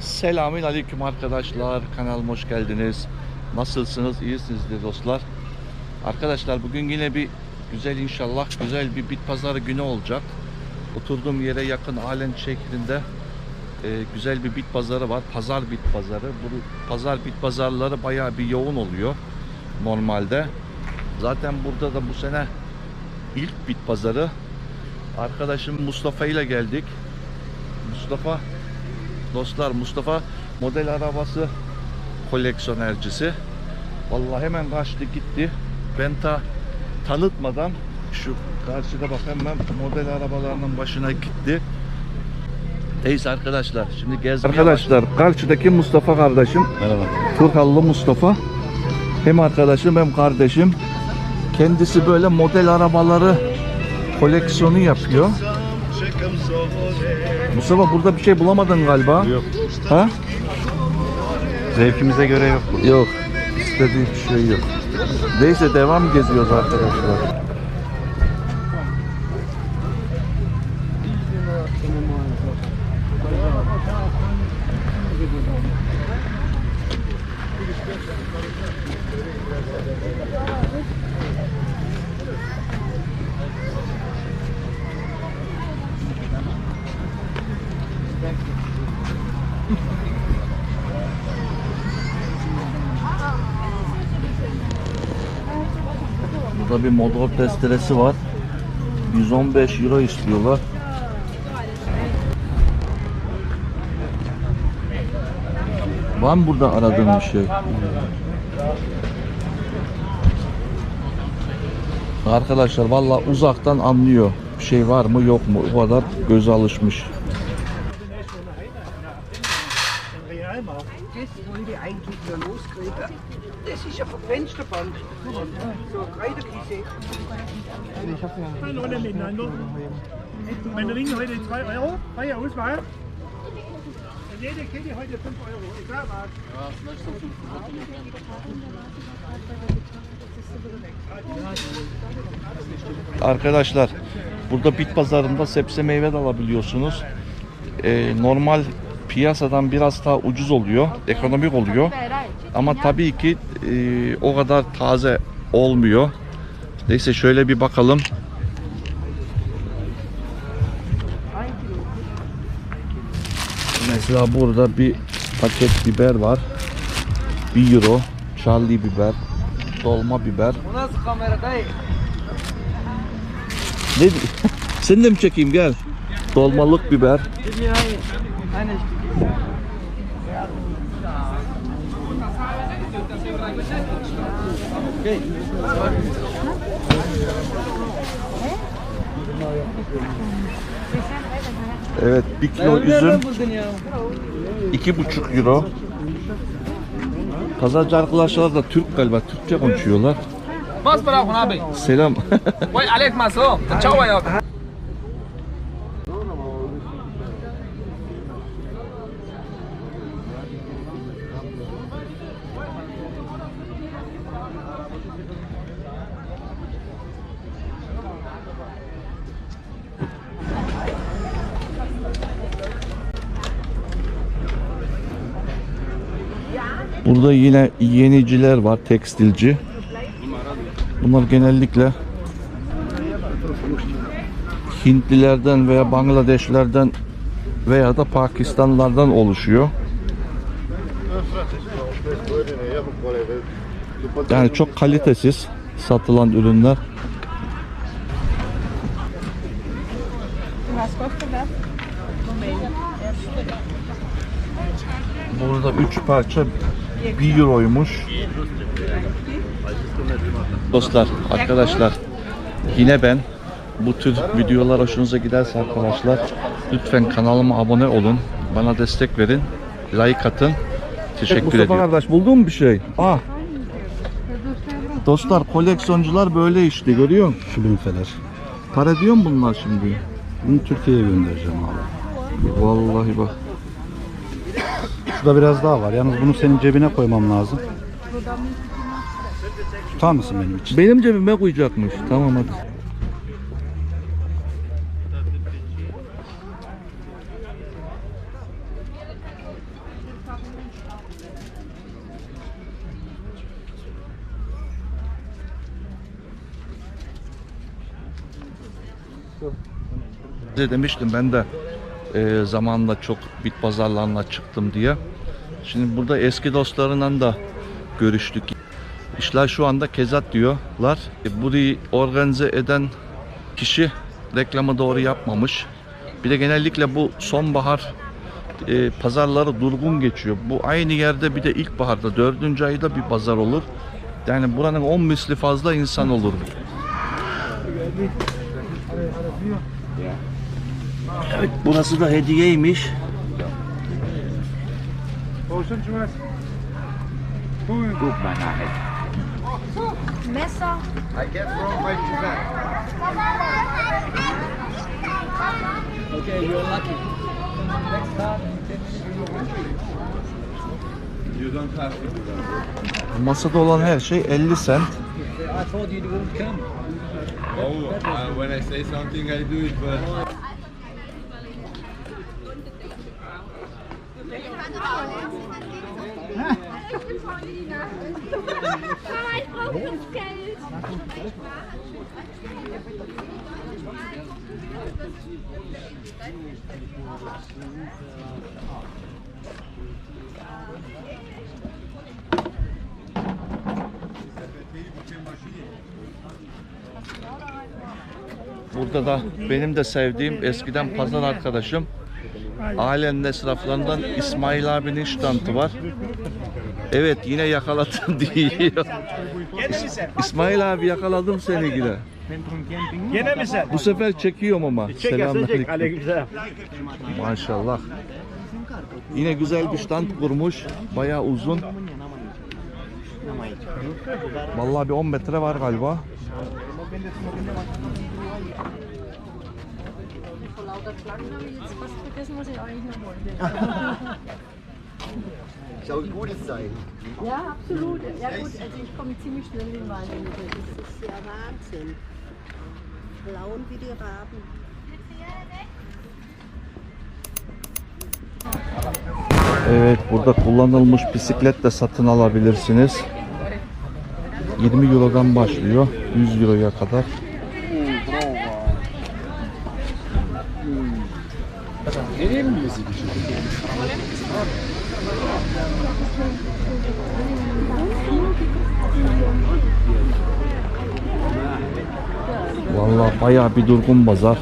Selamün aleyküm arkadaşlar. Kanalıma hoş geldiniz. Nasılsınız? İyisinizdir dostlar. Arkadaşlar bugün yine bir güzel inşallah güzel bir bit pazarı günü olacak. Oturduğum yere yakın Alen şehrinde e, güzel bir bit pazarı var. Pazar bit pazarı. Bu pazar bit pazarları bayağı bir yoğun oluyor normalde. Zaten burada da bu sene ilk bit pazarı. Arkadaşım Mustafa ile geldik. Mustafa Dostlar Mustafa model arabası koleksiyonercisi. Vallahi hemen kaçtı gitti. Ben ta tanıtmadan şu karşıda bak hemen model arabalarının başına gitti. Neyse arkadaşlar şimdi gezmeye Arkadaşlar karşıdaki Mustafa kardeşim. Merhaba. Turhallı Mustafa. Hem arkadaşım hem kardeşim. Kendisi böyle model arabaları koleksiyonu yapıyor. Mustafa burada bir şey bulamadın galiba. Yok. Ha? Zevkimize göre yok bu. Yok. İstediği bir şey yok. Neyse devam geziyoruz arkadaşlar. Burada bir motor testeresi var. 115 euro istiyorlar. Var mı burada aradığın bir şey? Arkadaşlar valla uzaktan anlıyor. Bir şey var mı yok mu? O kadar göze alışmış. Das ist ja verquetschte Band. Hallo miteinander. Meine Ringe heute 2 Euro, freie Auswahl. Jede Kette heute 5 Euro. Egal was. Arkadaşlar burada bit pazarında sebze meyve de alabiliyorsunuz. Ee, normal piyasadan biraz daha ucuz oluyor, ekonomik oluyor. Ama tabii ki e, o kadar taze olmuyor. Neyse şöyle bir bakalım. Mesela burada bir paket biber var. 1 euro. Charlie biber. Dolma biber. Ne? Seni de mi çekeyim gel. Dolmalık biber. Evet, bir kilo üzüm. iki buçuk euro. Pazarcı arkadaşlar da Türk galiba, Türkçe konuşuyorlar. Brauchen abi? Selam. So. Ciao ya. Burada yine yeniciler var, tekstilci. Bunlar genellikle Hintlilerden veya Bangladeşlerden veya da Pakistanlılardan oluşuyor. Yani çok kalitesiz satılan ürünler. Burada 3 parça 1 euroymuş. Dostlar, arkadaşlar yine ben bu tür videolar hoşunuza giderse arkadaşlar lütfen kanalıma abone olun. Bana destek verin. Like atın. Teşekkür Mustafa ediyorum. kardeş buldun mu bir şey? Ah. Dostlar koleksiyoncular böyle işte görüyor musun? Flünfeler. Para diyor mu bunlar şimdi? Bunu Türkiye'ye göndereceğim abi. Vallahi bak. Şurada biraz daha var. Yalnız bunu senin cebine koymam lazım. Tutar mısın benim için? Benim cebime koyacakmış. Tamam hadi. Size demiştim ben de e, zamanla çok bit pazarlarına çıktım diye. Şimdi burada eski dostlarından da görüştük. İşler şu anda kezat diyorlar. E, burayı organize eden kişi reklamı doğru yapmamış. Bir de genellikle bu sonbahar e, pazarları durgun geçiyor. Bu aynı yerde bir de ilkbaharda dördüncü ayda bir pazar olur. Yani buranın 10 misli fazla insan olur. Evet burası da hediyeymiş. Wo sind schon was? Cool. Messer. Okay, you're lucky. Next time, 10 minutes. Masada olan her şey 50 sent. I told you you wouldn't come. Oh, uh, when I say something, I do it, but Burada da benim de sevdiğim eskiden pazar arkadaşım Ailenin esnaflarından İsmail abinin ştantı var. Evet yine yakaladım diyor. İsmail abi yakaladım seni yine. Yine mi sen? Bu sefer çekiyorum ama. Selamünaleyküm. Maşallah. Yine güzel bir stand kurmuş. Bayağı uzun. Vallahi bir 10 metre var galiba. Schlangen habe ich jetzt fast vergessen, was ich eigentlich noch wollte. Soll ein gutes sein. Ja, absolut. Ja gut, also ich komme ziemlich schnell in den Wald. Das ist ja Wahnsinn. Blauen wie die Raben. Evet burada kullanılmış bisiklet de satın alabilirsiniz. 20 Euro'dan başlıyor 100 Euro'ya kadar. Vallahi bayağı bir durgun pazar.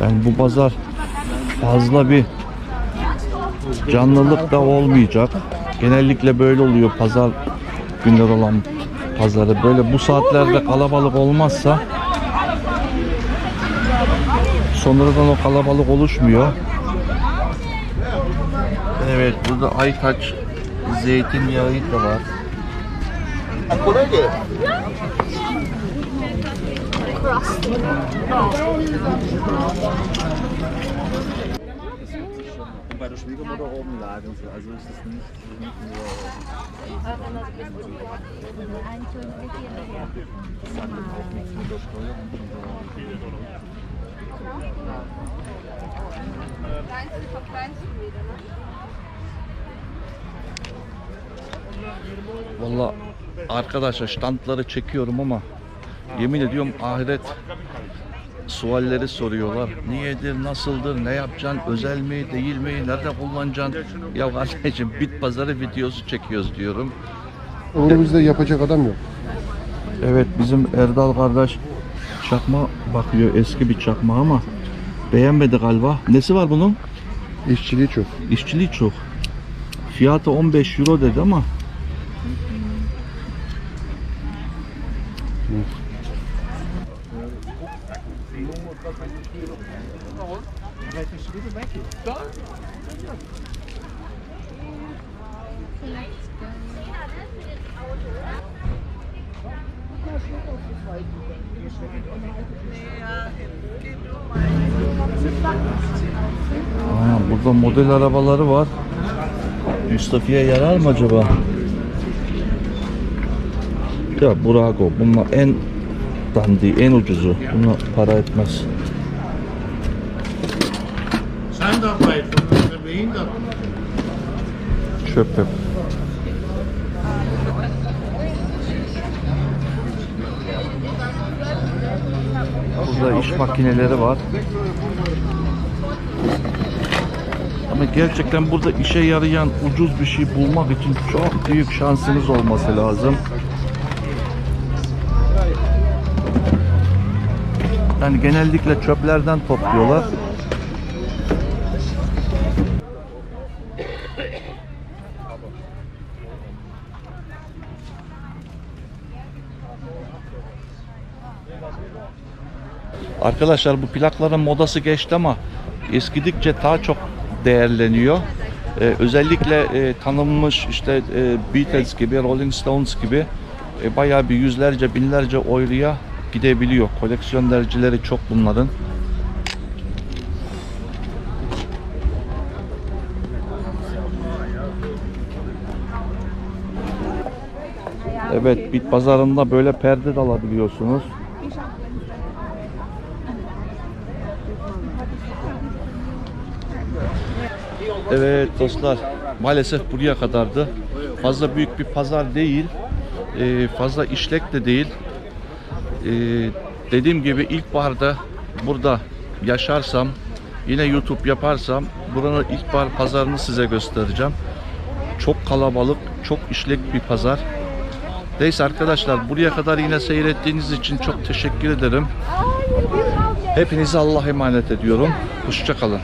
Yani bu pazar fazla bir canlılık da olmayacak. Genellikle böyle oluyor pazar günler olan pazarı. Böyle bu saatlerde kalabalık olmazsa sonradan o kalabalık oluşmuyor. Evet burada Aytaç zeytinyağı da var. Kollege, Valla arkadaşlar standları çekiyorum ama yemin ediyorum ahiret sualleri soruyorlar. Niyedir, nasıldır, ne yapacaksın, özel mi, değil mi, nerede kullanacaksın? Ya kardeşim bit pazarı videosu çekiyoruz diyorum. Onu bizde yapacak adam yok. Evet bizim Erdal kardeş çakma bakıyor eski bir çakma ama beğenmedi galiba. Nesi var bunun? İşçiliği çok. İşçiliği çok. Fiyatı 15 euro dedi ama Aa, burada model arabaları var. Mustafa'ya yarar mı acaba? Ya Burago bunlar en dandi, en ucuzu. Bunlar para etmez. Çöp hep. Fazla iş makineleri var. Ama gerçekten burada işe yarayan ucuz bir şey bulmak için çok büyük şansınız olması lazım. Yani genellikle çöplerden topluyorlar. Arkadaşlar bu plakların modası geçti ama eskidikçe daha çok değerleniyor. Ee, özellikle e, tanınmış işte e, Beatles gibi, Rolling Stones gibi e, bayağı bir yüzlerce, binlerce euroya gidebiliyor. Koleksiyonlercileri çok bunların. Evet, bit pazarında böyle perde de alabiliyorsunuz. Evet dostlar maalesef buraya kadardı. Fazla büyük bir pazar değil. Ee, fazla işlek de değil. Ee, dediğim gibi ilkbaharda burada yaşarsam yine YouTube yaparsam buranın ilkbahar pazarını size göstereceğim. Çok kalabalık, çok işlek bir pazar. Neyse arkadaşlar buraya kadar yine seyrettiğiniz için çok teşekkür ederim. Hepinizi Allah'a emanet ediyorum. Hoşçakalın.